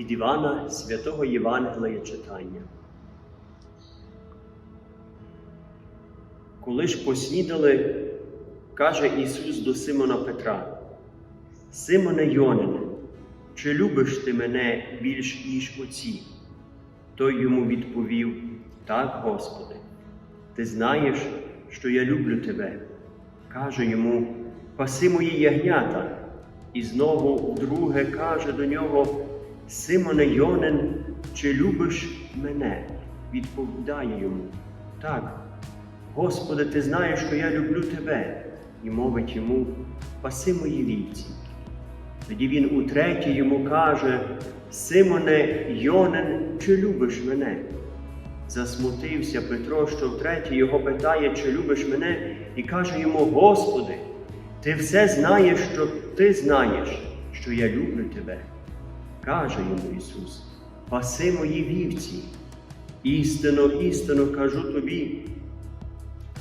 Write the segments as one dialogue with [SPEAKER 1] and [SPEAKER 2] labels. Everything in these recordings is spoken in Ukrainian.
[SPEAKER 1] від Івана святого Євангелія читання. Коли ж поснідали, каже Ісус до Симона Петра: Симоне Йонине, чи любиш ти мене більш ніж оці? Той йому відповів: Так, Господи, ти знаєш, що я люблю тебе. Каже йому: Паси мої ягнята. І знову вдруге каже до нього: Симоне Йонин, чи любиш мене? Відповідає йому: Так, Господи, ти знаєш, що я люблю тебе, і мовить йому: Паси мої вівці. Тоді він утретє йому каже: Симоне Йонин, чи любиш мене? Засмутився Петро, що втретє його питає, чи любиш мене, і каже йому: Господи, ти все знаєш, що ти знаєш, що я люблю тебе. Каже йому Ісус: Паси мої вівці. Істинно, істинно кажу тобі,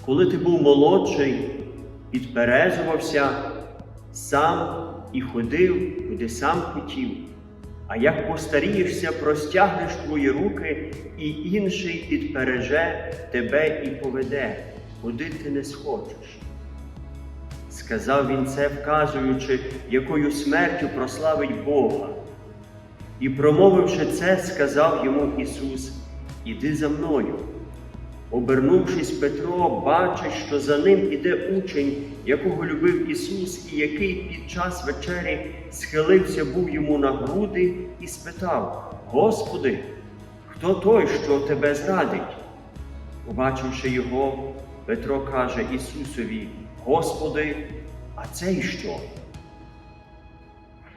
[SPEAKER 1] коли ти був молодший, підперезувався сам і ходив, куди сам хотів. А як постарієшся, простягнеш твої руки, і інший підпереже тебе і поведе, куди ти не схочеш. Сказав він це, вказуючи, якою смертю прославить Бога. І, промовивши це, сказав йому Ісус: Іди за мною. Обернувшись, Петро бачить, що за ним іде учень, якого любив Ісус, і який під час вечері схилився був йому на груди і спитав: Господи, хто той, що тебе зрадить? Побачивши його, Петро каже Ісусові: Господи, а цей що?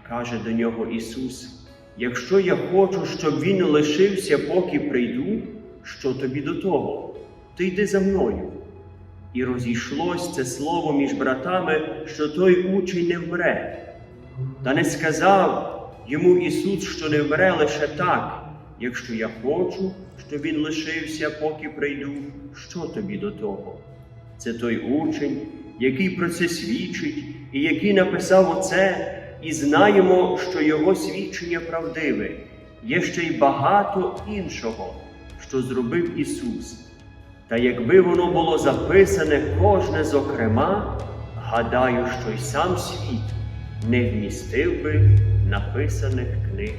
[SPEAKER 1] Каже до нього Ісус: Якщо я хочу, щоб він лишився, поки прийду, що тобі до того? Ти йди за мною. І розійшлось це слово між братами, що той учень не вмре. Та не сказав йому Ісус, що не вмре лише так, якщо я хочу, щоб він лишився, поки прийду, що тобі до того? Це той учень, який про це свідчить, і який написав оце, і знаємо, що його свідчення правдиве. Є ще й багато іншого, що зробив Ісус. Та якби воно було записане кожне зокрема, гадаю, що й сам світ не вмістив би написаних книг